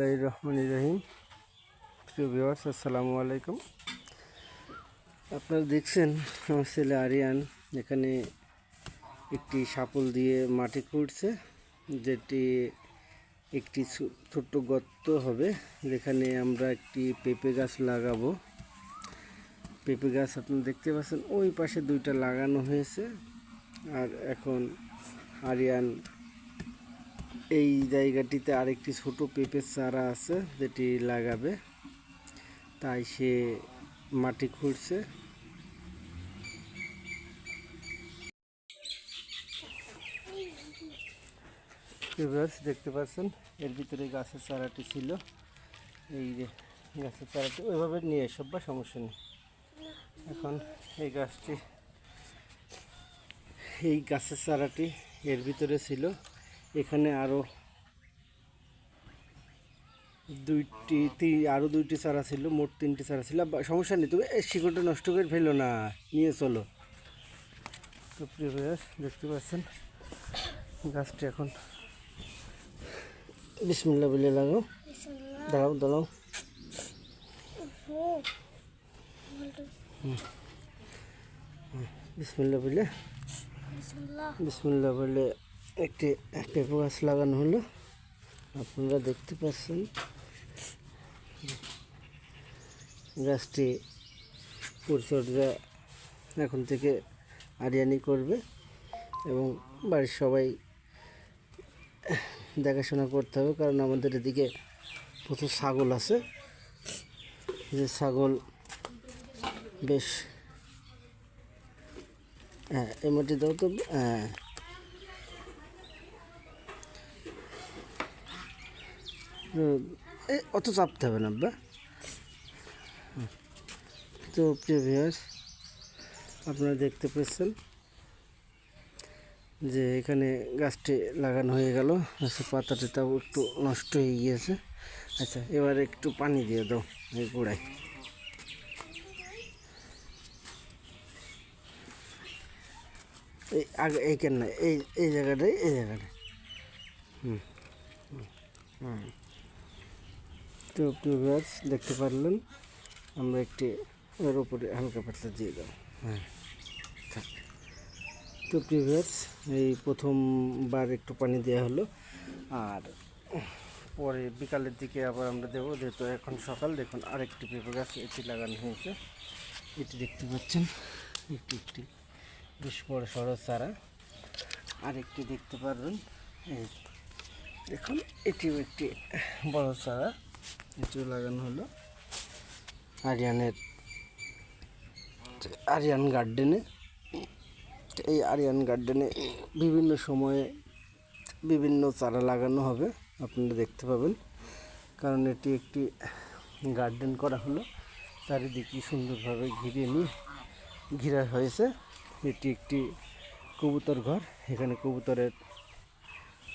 রহমান রহিম। প্রিয় ভিউয়ার্স, আসসালামু আলাইকুম। আপনারা দেখছেন আমার ছেলে আরিয়ান এখানে একটি সাপল দিয়ে মাটি খুঁড়ছে, যেটি একটি ছোট্ট গর্ত হবে, যেখানে আমরা একটি পেঁপে গাছ লাগাবো। পেঁপে গাছ আপনারা দেখতে পাচ্ছেন, ওই পাশে দুইটা লাগানো হয়েছে। আর এখন আরিয়ান এই জায়গাটিতে আরেকটি ছোট পেঁপের চারা আছে, যেটি লাগাবে। তাই সে মাটি খুঁড়ছে। দেখতে পাচ্ছেন, এর ভিতরে গাছের চারাটি ছিল। এই যে গাছের চারাটি, ওইভাবে নিয়ে এসব বা সমস্যা নেই। এখন এই গাছটি, এই গাছের চারাটি এর ভিতরে ছিল। এখানে আরও দুইটি তি- আরও দুইটি চারা ছিল মোট তিনটি চারা ছিল। সমস্যা নেই তবে এই শিকড়টা নষ্ট করে ফেলো না নিয়ে চলো। তো প্রিয় দেখতে পাচ্ছেন গাছটি এখন বিসমিল্লা বলে লাগাও দাঁড়াও দাঁড়াও বিসমিল্লা বলে বিসমুল্লাহ বলে একটি পেঁপে গাছ লাগানো হলো। আপনারা দেখতে পাচ্ছেন গাছটি পরিচর্যা এখন থেকে আরিয়ানি করবে এবং বাড়ির সবাই দেখাশোনা করতে হবে, কারণ আমাদের এদিকে প্রচুর ছাগল আছে। যে ছাগল বেশ হ্যাঁ এই মাটি দাও তো হ্যাঁ হুম, এ অত চাপতে হবে না। তো প্রিয় ভিউয়ার্স আপনারা দেখতে পেয়েছেন যে এখানে গাছটি লাগানো হয়ে গেল। গাছের পাতা তাও একটু নষ্ট হয়ে গিয়েছে। আচ্ছা এবার একটু পানি দিয়ে দাও এই গোড়ায়। এই আগে এইখানে এই এই জায়গাটায় এই জায়গাটায়। হুম হুম, তো ভিউয়ার্স দেখতে পারলেন আমরা একটি এর উপরে হালকা পাতলা দিয়ে দাও হ্যাঁ। তো ভিউয়ার্স এই প্রথমবার একটু পানি দেওয়া হলো আর পরে বিকালের দিকে আবার আমরা দেবো যেহেতু এখন সকাল দেখুন আরেকটি পেঁপে গাছ এটি লাগানো হয়েছে। এটি দেখতে পাচ্ছেন একটি একটি বেশ বড় সড়ো চারা। আরেকটি দেখতে পারবেন এই দেখুন এটিও একটি বড় চারা। এটিও লাগানো হলো। আরিয়ানের আরিয়ান গার্ডেনে। এই আরিয়ান গার্ডেনে বিভিন্ন সময়ে বিভিন্ন চারা লাগানো হবে, আপনারা দেখতে পাবেন। কারণ এটি একটি গার্ডেন করা হলো। চারিদিকে সুন্দরভাবে ঘিরে নিয়ে ঘিরা হয়েছে। এটি একটি কবুতর ঘর। এখানে কবুতরের,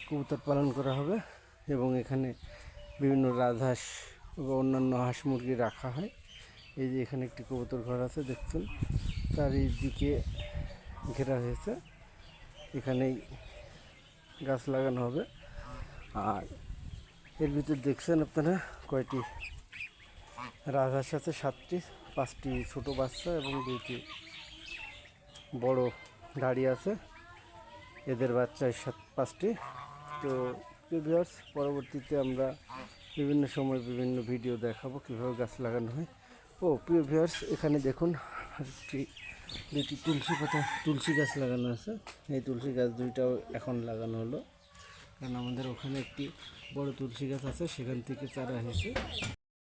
কবুতর পালন করা হবে এবং এখানে বিভিন্ন রাজহাঁস বা অন্যান্য হাঁস মুরগি রাখা হয়। এই যে এখানে একটি কবুতর ঘর আছে দেখছেন চারিদিকে ঘেরা হয়েছে। এখানেই গাছ লাগানো হবে। আর এর ভিতর দেখছেন আপনারা, কয়টি রাজহাঁস আছে? সাতটি, পাঁচটি ছোট বাচ্চা এবং দুইটি বড় গাড়ি আছে। এদের বাচ্চা সাত, পাঁচটি। তো ভিউয়ার্স পরবর্তীতে আমরা বিভিন্ন সময় বিভিন্ন ভিডিও দেখাবো কীভাবে গাছ লাগানো হয়। ও প্রিয় ভিউয়ার্স এখানে দেখুন, একটি দুটি তুলসী পাতা, তুলসী গাছ লাগানো আছে। এই তুলসী গাছ দুইটাও এখন লাগানো হলো। কারণ আমাদের ওখানে একটি বড় তুলসী গাছ আছে, সেখান থেকে চারা হয়েছে